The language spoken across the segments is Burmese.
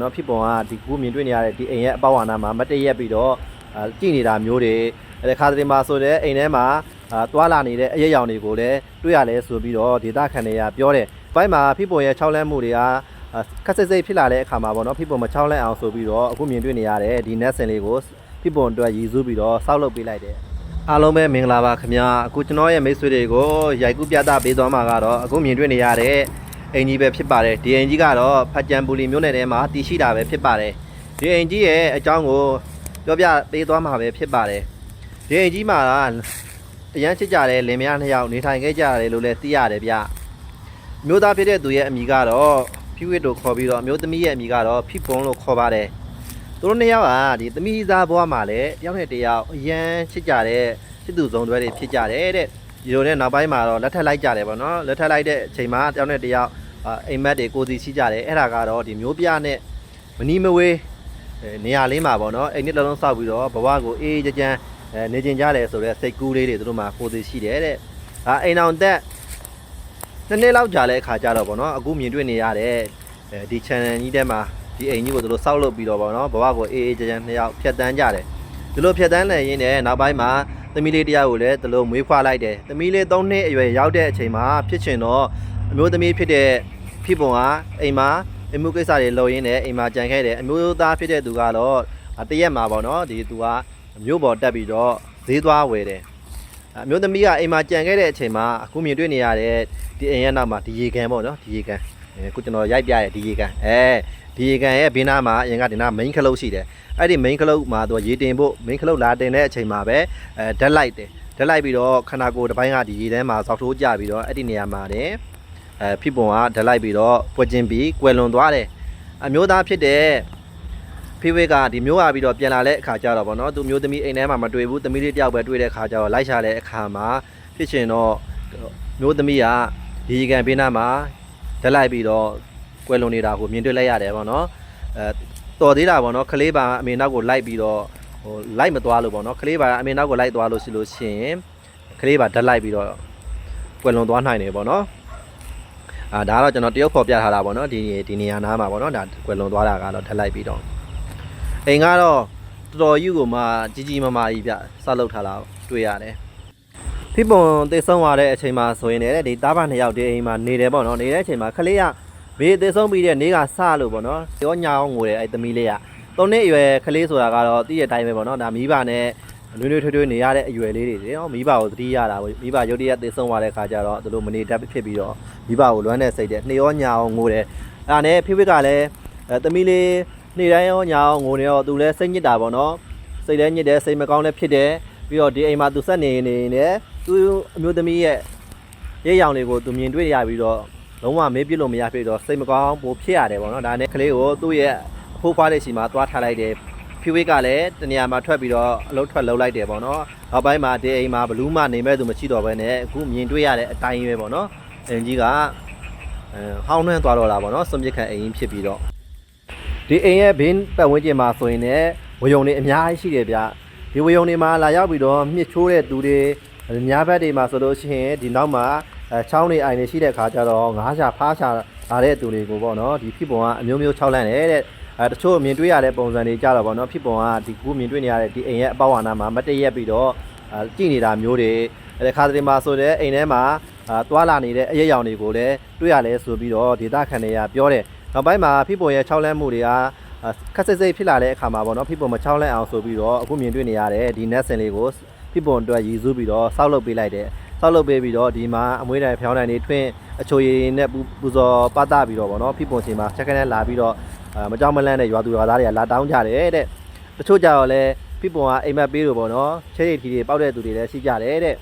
နော်ဖြစ်ပုံကဒီကူမြင်တွေ့နေရတဲ့ဒီအိမ်ရဲ့အပေါဝါနာမှာမတ်တရက်ပြီးတော့အာကြည်နေတာမျိုးတွေအဲခါတည်းမှာဆိုတဲ့အိမ်ထဲမှာအာတွာလာနေတဲ့အရက်ရောင်တွေကိုလည်းတွေ့ရလဲဆိုပြီးတော့ဒေတာခန်တွေကပြောတယ်။ဘိုင်းမှာဖြစ်ပုံရဲ့6လန်းမှုတွေကအာခက်စိတ်စိတ်ဖြစ်လာတဲ့အခါမှာပေါ့နော်ဖြစ်ပုံမ6လန်းအောင်ဆိုပြီးတော့အခုမြင်တွေ့နေရတဲ့ဒီ net စင်လေးကိုဖြစ်ပုံအတွက်ရည်စူးပြီးတော့စောက်လုပ်ပေးလိုက်တယ်။အားလုံးပဲမင်္ဂလာပါခင်ဗျာအခုကျွန်တော်ရဲ့မိတ်ဆွေတွေကိုရိုက်ကူးပြသပေးသွားမှာကတော့အခုမြင်တွေ့နေရတဲ့ အင်ကြီးပဲဖြစ်ပါတယ်ဒီအင်ကြီးကတော့ဖတ်ကြံပူလီမြို့နယ်ထဲမှာတည်ရှိတာပဲဖြစ်ပါတယ်ဒီအင်ကြီးရဲ့အကြောင်းကိုပြောပြပေးသွားမှာပဲဖြစ်ပါတယ်ဒီအင်ကြီးမှာအရန်ချစ်ကြတဲ့လင်မယားနှစ်ယောက်နေထိုင်ခဲ့ကြရတယ်လို့လည်းသိရတယ်ဗျမျိုးသားဖြစ်တဲ့သူရဲ့အမိကတော့ဖြူဝစ်တို့ခေါ်ပြီးတော့အမျိုးသမီးရဲ့အမိကတော့ဖိပုံလို့ခေါ်ပါတယ်သူတို့နှစ်ယောက်ကဒီသမီးသားဘွားမှာလည်းတယောက်နဲ့တယောက်အရန်ချစ်ကြတဲ့ချစ်သူဆုံးတွဲတွေဖြစ်ကြတယ်တဲ့ ဒီလိုနဲ့နောက်ပိုင်းမှာတော့လက်ထပ်လိုက်ကြတယ်ပေါ့နော်လက်ထပ်လိုက်တဲ့အချိန်မှာတယောက်နဲ့တယောက်အာအိမ်မက်တွေကိုစီရှိကြတယ်အဲ့ဒါကတော့ဒီမျိုးပြနဲ့မနီမဝေးအဲနေရာလေးမှာပေါ့နော်အိမ်နှစ်လုံးလုံးစောက်ပြီးတော့ဘဝကိုအေးအေးချမ်းချမ်းအဲနေကျင်ကြတယ်ဆိုတော့စိတ်ကူးလေးတွေသူတို့မှာကိုစီရှိတယ်တဲ့အာအိမ်အောင်သက်နှစ်နှစ်လောက်ကြာတဲ့အခါကျတော့ပေါ့နော်အခုမြင်တွေ့နေရတဲ့အဲဒီ channel ကြီးထဲမှာဒီအိမ်ကြီးကိုသူတို့စောက်လုပ်ပြီးတော့ပေါ့နော်ဘဝကိုအေးအေးချမ်းချမ်းနှစ်ယောက်ဖြတ်တန်းကြတယ်ဒီလိုဖြတ်တန်းနေရင်းနဲ့နောက်ပိုင်းမှာ သမီးလေးတယောက်ကိုလည်းဒီလိုမွေးဖွားလိုက်တယ်သမီးလေး၃နှစ်အရွယ်ရောက်တဲ့အချိန်မှာဖြစ်ချင်တော့အမျိုးသမီးဖြစ်တဲ့ဖြစ်ပုံကအိမ်မှာအမှုကိစ္စတွေလုပ်ရင်းနဲ့အိမ်မှာကြံခဲ့တယ်အမျိုးသားဖြစ်တဲ့သူကတော့တရက်မှာပေါ့နော်ဒီသူကမျိုးပေါ်တက်ပြီးတော့ဈေးသွားဝယ်တယ်အမျိုးသမီးကအိမ်မှာကြံခဲ့တဲ့အချိန်မှာအခုမြင်တွေ့နေရတဲ့ဒီအိမ်ရဲ့နောက်မှာဒီရေကန်ပေါ့နော်ဒီရေကန်အ ခုကျွန်တော်ရိုက်ပြရဲ့ဒီရေကန်အဲဒီရေကန်ရဲ့ဘေးနားမှာအရင်ကဒီနား main ခလုတ်ရှိတယ်အဲ့ဒီ main ခလုတ်မှာသူကရေတင်ဖို့ main ခလုတ်လာတင်တဲ့အချိန်မှာပဲအဲဓာတ်လိုက်တယ်ဓာတ်လိုက်ပြီးတော့ခန္ဓာကိုယ်တစ်ပိုင်းကဒီရေထဲမှာဇောက်ထိုးကြပြီးတော့အဲ့ဒီနေရာမှာတယ်အဲဖြစ်ပုံကဓာတ်လိုက်ပြီးတော့ပွက်ကျင်ပြီးကွယ်လွန်သွားတယ်အမျိုးသားဖြစ်တဲ့ဖေဝေကဒီမျိုးဟာပြီးတော့ပြန်လာတဲ့အခါကျတော့ဗောနော်သူမျိုးသမီးအိမ်ထဲမှာမတွေ့ဘူးသမီးလေးတယောက်ပဲတွေ့တဲ့အခါကျတော့လိုက်ရှာတဲ့အခါမှာဖြစ်ချင်တော့မျိုးသမီးကဒီရေကန်ပေးနာမှာ ဓာတ်လိုက်ပြီးတော့ကွယ်လွန်နေတာကိုမြင်တွေ့လိုက်ရတယ်ဗောနော်အဲတော်သေးတာဗောနော်ကလေးပါအမေနောက်ကိုလိုက်ပြီးတော့ဟိုလိုက်မသွားလို့ဗောနော်ကလေးပါအမေနောက်ကိုလိုက်သွားလို့ရှိလို့ရှိရင်ကလေးပါဓာတ်လိုက်ပြီးတော့ကွယ်လွန်သွားနိုင်တယ်ဗောနော်အာဒါကတော့ကျွန်တော်တရုတ်ဖော်ပြထားတာပေါ့နော်ဒီဒီနေရာနားမှာပေါ့နော်ဒါကွယ်လွန်သွားတာကတော့ထပ်လိုက်ပြီးတော့အိမ်ကတော့တော်တော်ယူကိုမှကြီးကြီးမားမားကြီးပြဆောက်လုပ်ထားတာတွေ့ရတယ် ဖိပုံသေဆုံးသွားတဲ့အချိန်မှာဆိုရင်လည်းဒီတားပါနှစ်ယောက်ဒီအိမ်မှာနေတယ်ပေါ့နော်နေတဲ့အချိန်မှာခလေးကဘေးသေဆုံးပြီးတဲ့နေ့ကစလို့ပေါ့နော်ပြောညာအောင်ငိုတယ်အဲ့သမီးလေးကသုံးနှစ်အရွယ်ခလေးဆိုတာကတော့တည့်ရဲ့အတိုင်းပဲပေါ့နော်ဒါမိဘနဲ့နွေးနွေးထွေးထွေးနေရတဲ့အရွယ်လေးတွေလေနော်မိဘကိုသတိရတာပေါ့မိဘရုတ်တရက်သေဆုံးသွားတဲ့ခါကျတော့သူတို့မနေတတ်ဖြစ်ပြီးတော့မိဘကိုလွမ်းတဲ့စိတ်တဲ့နှေရောညာအောင်ငိုတယ်အဲ့ဒါနဲ့ဖိဖိကလည်းအဲသမီးလေးနေ့တိုင်းရောညာအောင်ငိုနေတော့သူလည်းစိတ်ညစ်တာပေါ့နော်စိတ်လည်းညစ်တယ်စိတ်မကောင်းလည်းဖြစ်တယ်ပြီးတော့ဒီအိမ်မှာသူဆက်နေနေနေ သူအမျိုးသမီးရဲ့ရဲရောင်တွေကိုသူမြင်တွေ့ရပြီးတော့လုံးဝမေးပြစ်လို့မရဖြစ်တော့စိတ်မကောင်းပိုဖြစ်ရတယ်ပေါ့နော်ဒါနဲ့ကလေးကိုသူ့ရဲ့အဖိုးဖွားတဲ့စီမှာသွားထားလိုက်တယ်ဖိဖိကလည်းတနေရာမှာထွက်ပြီးတော့အလုပ်ထွက်လုပ်လိုက်တယ်ပေါ့နော်နောက်ပိုင်းမှာဒီအိမ်မှာဘလူးမနေမဲ့သူမရှိတော့ဘဲနဲ့အခုမြင်တွေ့ရတဲ့အတိုင်းပဲပေါ့နော်အင်ကြီးကအဲဟောင်းနှမ်းသွားတော့တာပေါ့နော်စွန့်ပစ်ခံအိမ်ဖြစ်ပြီးတော့ဒီအိမ်ရဲ့ဘင်းပတ်ဝန်းကျင်မှာဆိုရင်လည်းဝယုံတွေအများကြီးရှိတယ်ဗျဒီဝယုံတွေမှာလာရောက်ပြီးတော့မြစ်ချိုးတဲ့သူတွေ ညာဘက်တွေမှာဆိုလို့ရှိရင်ဒီနောက်မှာအဲချောင်းတွေအိုင်တွေရှိတဲ့ခါကျတော့ငါးရှာဖားရှာလာတဲ့သူတွေကိုပေါ့နော်ဒီဖြစ်ပုံကအမျိုးမျိုးခြောက်လန့်တယ်တဲ့အဲတချို့မြင်တွေ့ရတဲ့ပုံစံတွေကြတော့ပေါ့နော်ဖြစ်ပုံကဒီကူမြင်တွေ့နေရတဲ့ဒီအိမ်ရဲ့အပေါဝါနာမှာမတည့်ရက်ပြီးတော့အဲကြည်နေတာမျိုးတွေအဲခါတည်းမှာဆိုတဲ့အိမ်ထဲမှာအာတွာလာနေတဲ့အရက်ရောင်တွေကိုလည်းတွေ့ရလဲဆိုပြီးတော့ဒေတာခန်တွေကပြောတယ်နောက်ပိုင်းမှာဖိပုံရဲ့6လန်းမှုတွေကအာခက်စိတ်စိတ်ဖြစ်လာတဲ့အခါမှာပေါ့နော်ဖိပုံမ6လန်းအောင်ဆိုပြီးတော့အခုမြင်တွေ့နေရတဲ့ဒီ net စင်လေးကို ဖိပုံအတွက်ရည်စူးပြီးတော့စောက်လုပ်ပေးလိုက်တယ်စောက်လုပ်ပေးပြီးတော့ဒီမှာအမွေးတိုင်ဖျောင်းတိုင်တွေထွင်းအချိုရည်နဲ့ပူပူဇော်ပသပြီးတော့ပေါ့နော်ဖိပုံချိန်မှာချက်ကနေလာပြီးတော့အာမကြောက်မလန့်တဲ့ရွာသူရွာသားတွေကလာတောင်းကြတယ်တဲ့တချို့ကြတော့လဲဖိပုံကအိမ်မက်ပေးလို့ပေါ့နော်ချဲရည်ထီတွေပောက်တဲ့သူတွေလည်းရှိကြတယ်တဲ့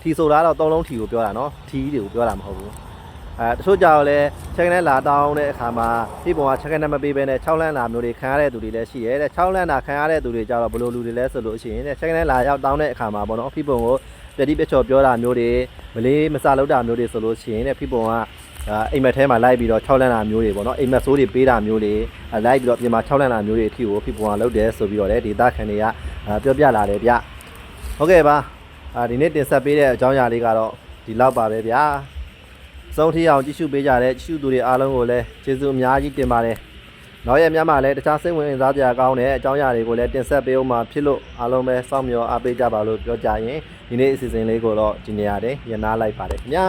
ထီဆိုတာတော့သုံးလုံးထီကိုပြောတာနော်ထီတွေကိုပြောတာမဟုတ်ဘူး အဲတချို့ကြတော့လဲချက်ကနေလာတောင်းတဲ့အခါမှာဒီပုံကချက်ကနေမပေးဘဲနဲ့6လန်းလာမျိုးတွေခံရတဲ့သူတွေလည်းရှိရဲတဲ့6လန်းလာခံရတဲ့သူတွေကြတော့ဘယ်လိုလူတွေလဲဆိုလို့ရှိရင်တဲ့ချက်ကနေလာရောက်တောင်းတဲ့အခါမှာပေါ့နော်ဖိပုံကိုပြတိပချော်ပြောတာမျိုးတွေမလေးမစလောက်တာမျိုးတွေဆိုလို့ရှိရင်တဲ့ဖိပုံကအာအိမ်မက်ထဲမှာလိုက်ပြီးတော့6လန်းလာမျိုးတွေပေါ့နော်အိမ်မက်ဆိုးတွေပေးတာမျိုးတွေအဲလိုက်ပြီးတော့ပြင်မှာ6လန်းလာမျိုးတွေအထီကိုဖိပုံကလုပ်တယ်ဆိုပြီးတော့လေဒေတာခန်တွေကအာပြောပြလာတယ်ဗျဟုတ်ကဲ့ပါအာဒီနေ့တင်ဆက်ပေးတဲ့အကြောင်းအရာလေးကတော့ဒီလောက်ပါပဲဗျာ စုံထီအောင်ကြည့်ရှုပေးကြတဲ့ကြည့်ရှုသူတွေအားလုံးကိုလည်းကျေးဇူးအများကြီးတင်ပါတယ်နောက်ရက်များမှာလည်းတခြားစိတ်ဝင်စားစရာကောင်းတဲ့အကြောင်းအရာတွေကိုလည်းတင်ဆက်ပေးအောင်မှာဖြစ်လို့အားလုံးပဲစောင့်မျှော်အားပေးကြပါလို့ပြောကြရင်ဒီနေ့အစီအစဉ်လေးကိုတော့ဒီနေရာတင်ရနာလိုက်ပါတယ်ခင်ဗျာ